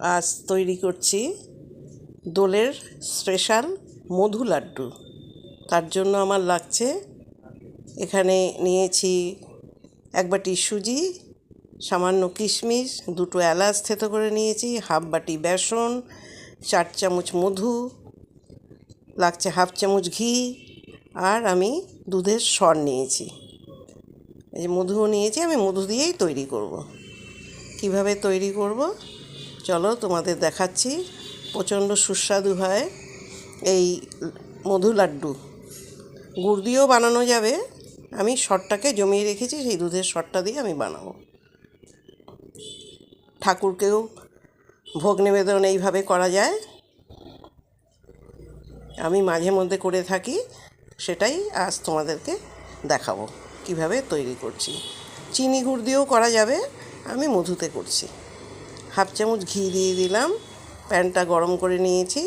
আজ তৈরি করছি দোলের স্পেশাল মধু লাড্ডু। তার জন্য আমার লাগছে, এখানে নিয়েছি এক বাটি সুজি, সামান্য কিশমিশ, দুটো এলাচ থেতো করে নিয়েছি, হাফ বাটি বেসন, চার চামচ মধু, লাগছে হাফ চামচ ঘি, আর আমি দুধের সর নিয়েছি। এই যে মধুও নিয়েছি, আমি মধু দিয়েই তৈরি করব। কীভাবে তৈরি করব? চলো তোমাদের দেখাচ্ছি প্রচণ্ড সুস্বাদু হয় এই মধু লাড্ডু। গুড় দিয়েও বানানো যাবে। আমি সরটাকে জমিয়ে রেখেছি, সেই দুধের সরটা দিয়ে আমি বানাবো। ঠাকুরকেও ভোগ নিবেদন এইভাবে করা যায়। আমি মাঝে মধ্যে করে থাকি, সেটাই আজ তোমাদেরকে দেখাবো। কীভাবে তৈরি করছি। চিনি গুড় দিয়েও করা যাবে, আমি মধুতে করছি। হাফ চামচ ঘি দিয়ে দিলাম। প্যানটা গরম করে নিয়েছি।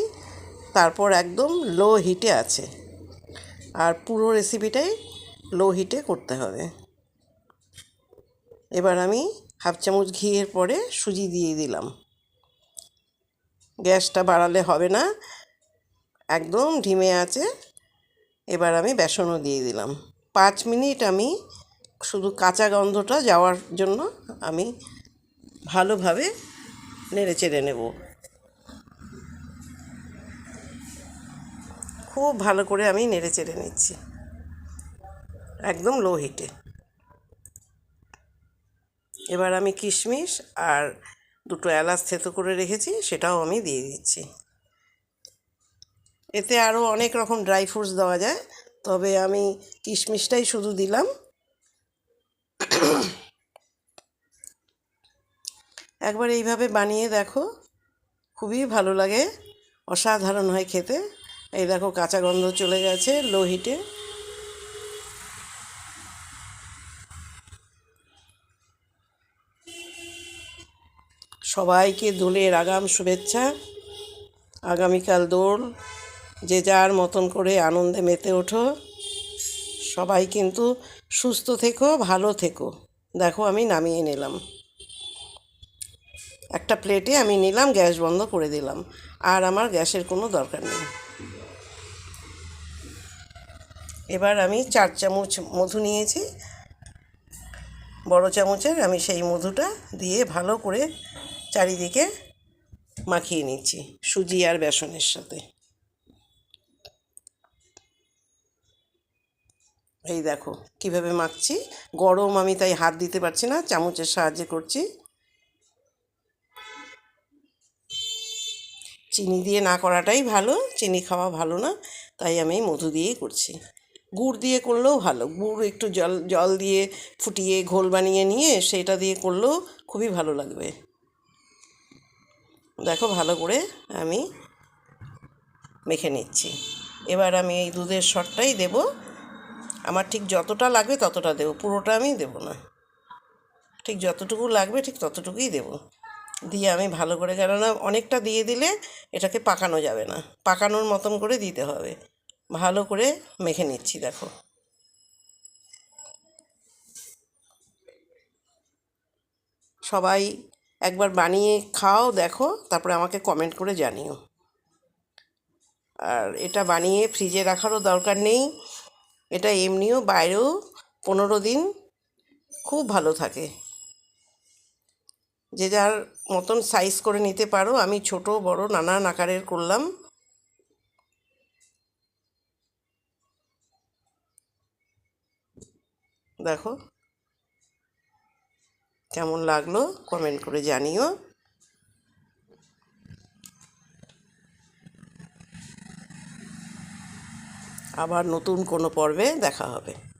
তারপর একদম লো হিটে আছে। আর পুরো রেসিপিটাই লো হিটে করতে হবে। এবার আমি হাফ চামচ ঘিয়ের পরে সুজি দিয়ে দিলাম। গ্যাসটা বাড়ালে হবে না। একদম ঢিমে আছে। এবার আমি বেসনও দিয়ে দিলাম। পাঁচ মিনিট আমি শুধু কাঁচা গন্ধটা যাওয়ার জন্য আমি ভালোভাবে নেড়ে চেড়ে নেব। খুব ভালো করে আমি নেড়ে চেড়ে নিচ্ছি। একদম লো হিটে এবার আমি কিশমিশ আর দুটো এলাচ থেতো করে রেখেছি, সেটাও আমি দিয়ে দিচ্ছি। এতে আরও অনেক রকম ড্রাই ফ্রুটস দেওয়া যায়, তবে আমি কিশমিশটাই শুধু দিলাম। একবার এইভাবে বানিয়ে দেখো। খুবই ভালো লাগে। অসাধারণ হয় খেতে। এই দেখো কাঁচা গন্ধ চলে গেছে লো হিটে সবাইকে দোলের আগাম শুভেচ্ছা। আগামীকাল দোল, যে যার মতন করে আনন্দে মেতে ওঠো। সবাই কিন্তু সুস্থ থেকো, ভালো থেকো। দেখো আমি নামিয়ে নিলাম। একটা প্লেটে আমি নিলাম, গ্যাস বন্ধ করে দিলাম। আর আমার গ্যাসের কোনো দরকার নেই। এবার আমি চার চামচ মধু নিয়েছি। বড় চামচের আমি সেই মধুটা দিয়ে ভালো করে চারিদিকে মাখিয়ে নিচ্ছি, সুজি আর বেসনের সাথে। এই দেখো, কীভাবে মাখছি। গরম আমি তাই হাত দিতে পারছি না, চামচের সাহায্যে করছি। চিনি দিয়ে না করাটাই ভালো, চিনি খাওয়া ভালো না, তাই আমি মধু দিয়েই করছি। গুড় দিয়ে করলেও ভালো, গুড় একটু জল জল দিয়ে ফুটিয়ে ঘোল বানিয়ে নিয়ে সেটা দিয়ে করলেও খুবই ভালো লাগবে। দেখো ভালো করে আমি মেখে নিচ্ছি। এবার আমি এই দুধের সরটাই দেব। আমার ঠিক যতটা লাগবে ততটা দেবো, পুরোটা আমি দেবো না। ঠিক যতটুকু লাগবে ঠিক ততটুকুই দেবো। দিয়ে আমি ভালো করে কেননা অনেকটা দিয়ে দিলে এটাকে পাকানো যাবে না। পাকানোর মতন করে দিতে হবে। ভালো করে মেখে নিচ্ছি, দেখো। সবাই একবার বানিয়ে খাও, দেখো, তারপরে আমাকে কমেন্ট করে জানিও। আর এটা বানিয়ে ফ্রিজে রাখারও দরকার নেই। এটা এমনিও বাইরেও পনেরো দিন খুব ভালো থাকে। যে যার মতন সাইজ করে নিতে পারো, আমি ছোট, বড়, নানান আকারের করলাম। দেখো। কেমন লাগল কমেন্ট করে জানিও। আবার নতুন কোনো পর্বে দেখা হবে।